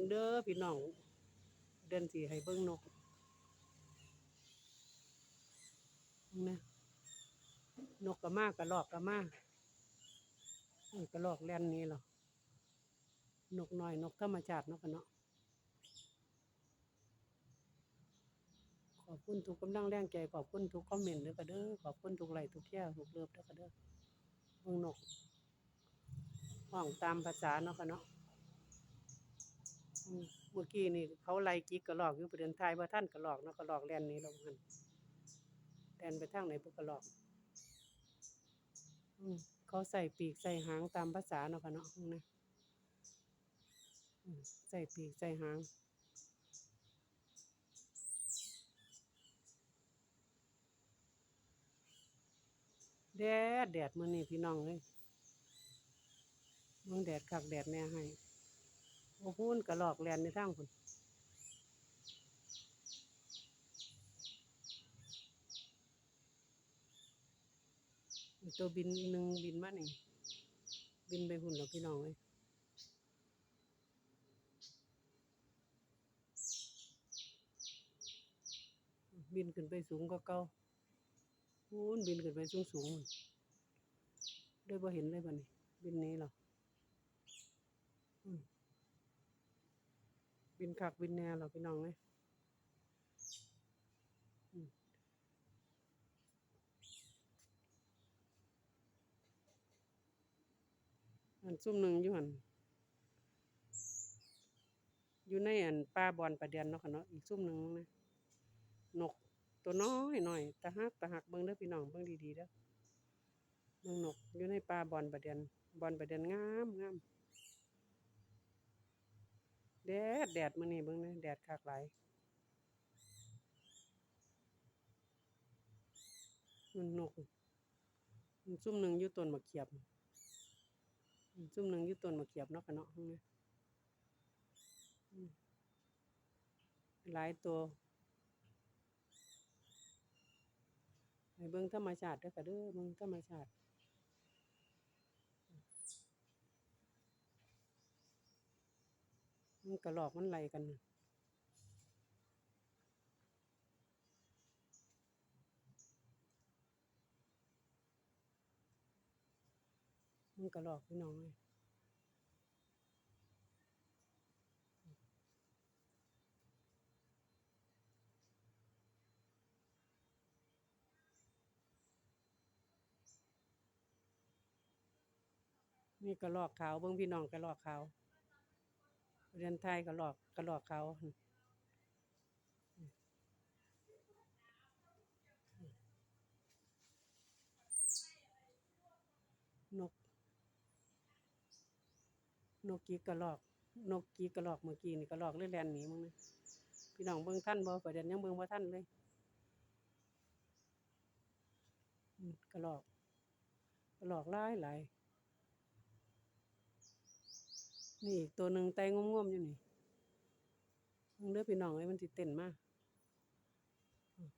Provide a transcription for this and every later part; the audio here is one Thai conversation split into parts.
เบิ่งเด้อพี่น้องเดินสิให้เบิ่งนกนะนกก็มากกระรอกก็มานี่กระรอกแล่นนี้หรอนกน้อยนกธรรมชาตินาะกันเนาะขอบคุณทุกกำลังแรงใจขอบคุณทุกคอมเมนต์เด้อก็เด้อขอบคุณทุกไลค์ทุกแชร์ทุกเลิฟเด้อก็เด้อเบิ่งนกห้องตามภาษาเนาะกันเนาะ เมื่อกี้นี่เขาไล่จิกกระลอกอยู่ประเด็นไทายว่าท่านกระลอกเนาะกระลอกแลนนี้ลงหันแลนไปทางไหนพวกกระลอกอืมเขาใส่ปีกใส่หางตามภาษาเนาะค่ะเนาะอืมนะใส่ปีกใส่หางแดดแดดมื้อนี้พี่น้องเอ้ยมึงแดดคักแดดแน่ให้ โอ้พูนกระลอกแลนในทางพุ่นตัวบินหนึ่งบินมาหนี่งบินไปหุ่นหรอกพี่น้องเอ้ยบินขึ้นไปสูงก็เก่าพูนบินขึ้นไปสูงสูงๆเลยบ่เห็นเลยบ่นี่บินนี้หรออืม บินคักบินแน่เราพี่น้องเลยอันซุ่มหนึ่งอยู่หันอยู่ในอันป่าบอนประเดียนเนาะค่ะเนาะอีกซุ่มหนึ่งนะนกตัวน้อยหน่อยตะหักตะหักเบิ่งเด้อพี่น้องเบิ่งดีๆเด้อเบิ่งนกอยู่ในป่าบอนประเดียนบอนประเดียนงามงาม แดดแดดมื้อนี้เบิ่งนะแดดคักหลายมันนกมันซุ่มหนึ่งอยู่ต้นมะเขียบอืมซุ่มหนึ่งอยู่ต้นมะเขียบเนาะค่ะเนาะข้างนอืมหลายตัวให้เบิ่งธรรมชาติเด้อค่ะเด้อเบิ่งธรรมชาติ มันกระหลอกมันไล่กันมันกระหลอกพี่น้องเลยนี่กระหลอกขาวเบิ่งพี่น้องกระหลอกขาว เรียนไทยกระหลอกกระหลอกเขานนก นกกีกระหลอก นกกีกระหลอกเมื่อกี้นี่กระหลอกเลยแลนหนีมึงนะพี่น้องเบิ่งท่านบ่ประเด็นยังเบิ่งบ่ท่านเลยกระหลอกกระหลอกหลายหลาย นี่อีกตัวหนึ่งไตงอมๆอยู่นี่มึงเด้อพี่น้องเอ้ยมันสิเต้นมาอืม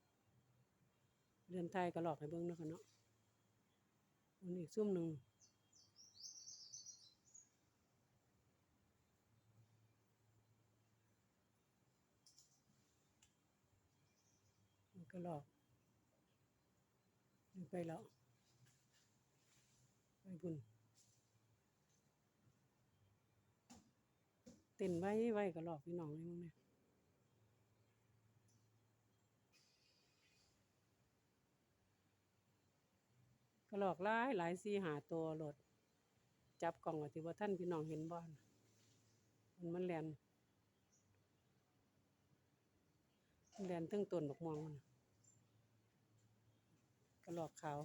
เรียนไทยกระหลอกให้เบิ่งเนาะค่ะเนาะมันอีกซุ่มหนึ่งมันก็หลอกไปแล้วไปบุญ ต้นไว้ไว้ก็หลอกพี่น้องเลยมึงเนี่ยก็หลอกหลายหลายสี่หาตัวโหลด จับกล่องว่าที่ว่าท่านพี่น้องเห็นบ้านมันมันแลนมันแลนตั้งต้นดอกม่วงมันกระหลอกขาว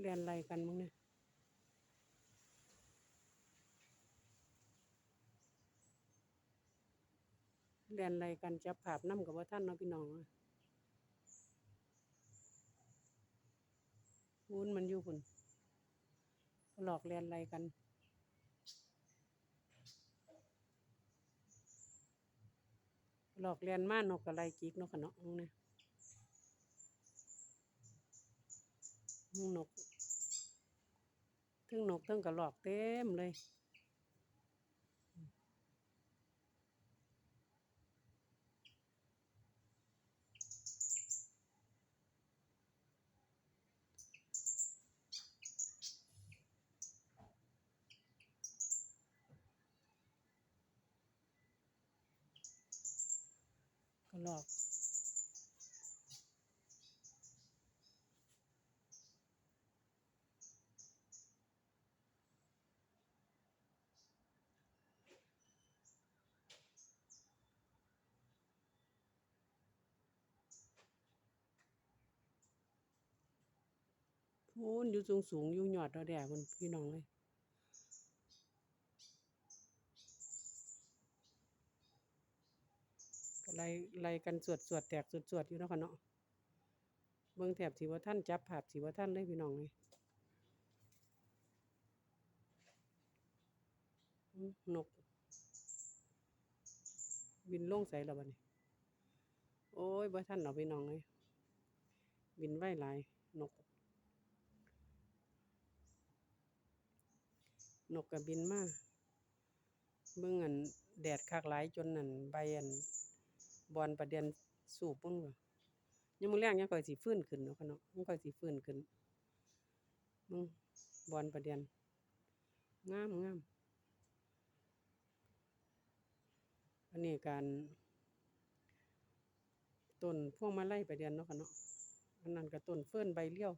เรียนอะไรกันมึงเนี่ยเรียนอะไรกันจะผาบน้ำกับว่าท่านเนาะพี่น้องวุ้นมันอยู่คุณหลอกเรียนอะไรกันหลอกเรียนมานกอะไรจิกนกขนะมึงเนี่ยมึงนก ทั้งนกทั้งกระหลอกเต็มเลย กระหลอก พูนอยู่สูงสูงอยู่ยอดเราแดกมันพี่น้องเลยไล่ไล่กันสวดสวดแตกสวดสวดอยู่นะคะเนาะเบิ่งแถบสีว่าท่านจับภาพสีว่าท่านเลยพี่น้องเลยนกบินลงใส่แล้วบัดนี้โอ้ยบ่ท่านเอาพี่น้องเลยบินไว้หลายนก นกก็บินมาเบิ่งอันแดดคักหลายจนนั่นใบอันบอนประเด็นสูบเบิ่งว่ายังมื้อแรงยังค่อยสิฟื้นขึ้นเนาะค่ะเนาะยังค่อยสิฟื้นขึ้นมึงบอนประเด็นงามงามอันนี้การต้นพวงมาไลัยประเด็นเนาะค่ะเนาะอันนั้นก็ต้นเฟิร์นใบเลี้ยว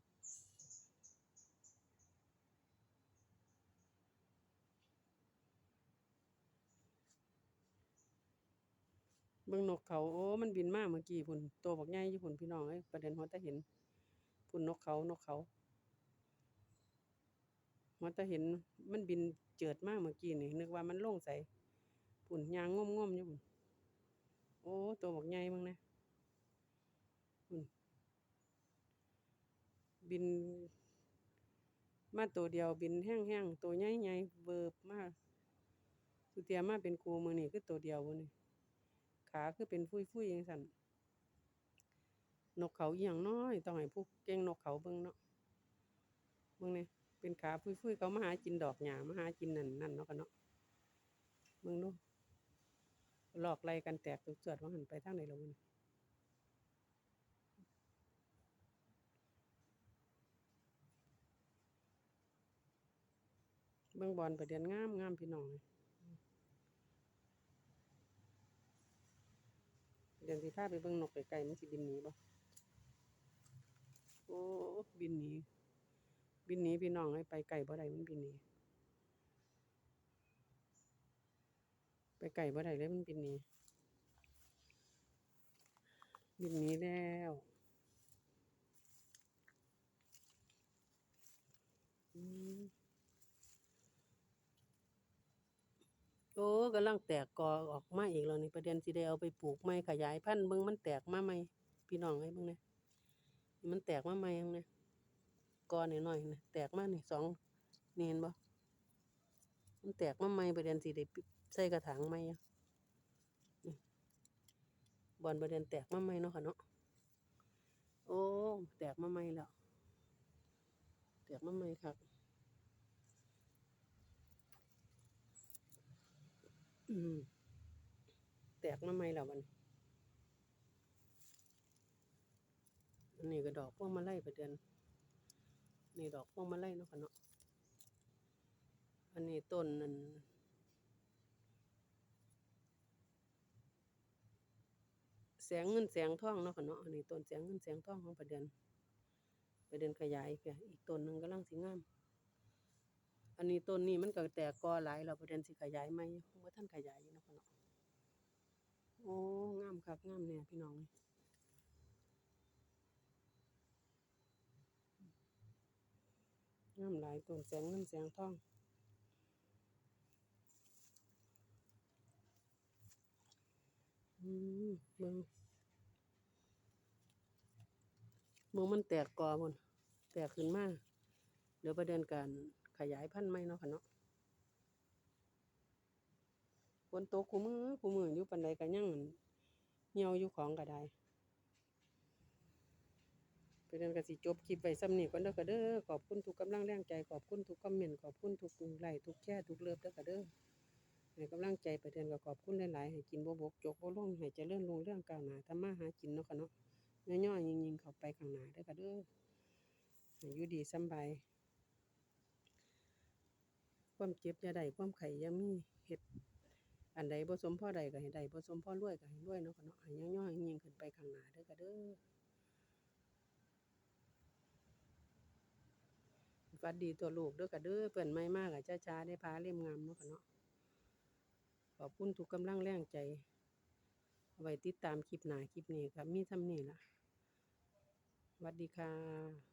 บิ่งนกเขาโอ้มันบินมาเมื่อกี้พุ่นตัวบักใหญ่อยู่พุ่นพี่น้องเอ้ยประเด็นหัวตาเห็นพุ่นนกเขานกเขาหัวตาเห็นมันบินเจิดมากเมื่อกี้นี่นึกว่ามันลงใส่พุ่นยางง่อมๆอยู่พุ่นโอ้ตัวบักใหญ่มึงนะพุ่นบิน มาตัวเดียวบินแห้งๆตัวใหญ่ๆเบิบมากสุเทียมาเป็นครูมื้อนี้คือตัวเดียวบ่นี่ ขาคือเป็นฟุยๆจังซั่นนกเขาอีหยังน้อยต้องให้ผู้เก่งนกเขาเบิ่งเนาะเบิ่งนี่ยเป็นขาฟุยๆเขามาหากินดอกหญ้ามาหากินนั่นนั่นเนาะกันเนาะเบิ่งดูหลอกไล่กันแตกตุกจวดว่าหันไปทางไหนแล้วมื้อนี้เบิ่งบอนประเด็นงามๆพี่น้องเดี๋ย วสิพาไปเบิ่งนกไกลๆมันสิบินหนีบ่โอ้บินหนีบินหนีพี่น้องเอ้ไปไกลบ่ได้มันบินหนีไปไกลบ่ได้เลยมันบินหนีบินหนีแล้วอืม โอ้กำลังแตกกอออกมาอีกแล้วนี่ประเด็นสิได้เอาไปปลูกใหม่ขยายพันธุ์เบิ่งมันแตกมาใหม่พี่น้องเอ้เบิ่งแหน่นี่มันแตกมาใหม่จังได๋กอหน้อยๆนี่แตกมานี่สองนี่เห็นบ่มันแตกมาใหม่ประเด็นสิได้ใส่กระถางใหม่อะบอนประเด็นแตกมาใหม่เนาะค่ะเนาะโอ้แตกมาใหม่แล้วแตกมาใหม่คักอื แตกมาใหม่แล้วบันอันนี้ก็ดอกพวงมาไลัยประเด็นนี่ดอกพวงมาไลัยเนาะค่ะเนาะอันนี้ต้นนั่นแสงเงินแสงทองเนาะค่ะเนาะอันนี้ต้นแสงเงินแสงทองของประเด็นประเด็นขยายเพียอีกต้นหนึ่งกำลังสิงาม อันนี้ต้นนี้มันก็แตกกอหลายแล้วประเด็นสิขยายใหม่อยู่บ่ทันขยายอยู่นาะค่ะเนาะโอ้งามคักงามแน่พี่น้องงามหลายต้นแสงเงินแสงทองอืมเบิ่งเบิ่งมันแตกกอพุ่นแตกขึ้นมาเดี๋ยวประเด็นการ ขยายพันธุ์ใหม่เนาะค่ะเนาะฝนตกคุมือคุมืออยู่ปานใดก็ยังอั่นเหี่ยวอยู่ของก็ได้เพื่อนก็สิจบคลิปไว้ซ้ำนี้ก่อนเด้อค่ะเด้อขอบคุณทุกกำลังแรงใจขอบคุณทุกคอมเมนต์ขอบคุณทุกไลค์ทุกแชร์ทุกเลิฟเด้อค่ะเด้อให้กำลังใจไปเทือนก็ขอบคุณหลายๆให้กินบ่บกจกบ่ลงให้เจริญรุ่งเรื่องก้าวหน้าทำมาหากินเนาะค่ะเนาะย่อๆยิงๆเข้าไปข้างหน้าเด้อค่ะเด้อให้อยู่ดีสบาย ความเจ็บอย่าได้ความไข้อย่ามีเฮ็ดอันใดบ่สมพ่อใดก็ให้ได้บ่สมพ่อรวยก็ให้รวยเนาะค่ะเนาะให้ย่อๆยิ่งขึ้นไปข้างหน้าเด้อค่ะเด้อสวัสดีตัวลูกเด้อค่ะเด้อเปิ้นใหม่มากอะจ้าๆได้พาเล่มงามเนาะค่ะเนาะขอบคุณทุกกำลังแรงใจเอาไว้ติดตามคลิปหน้าคลิปนี้ก็มีส่ำนี้ล่ะสวัสดีค่ะ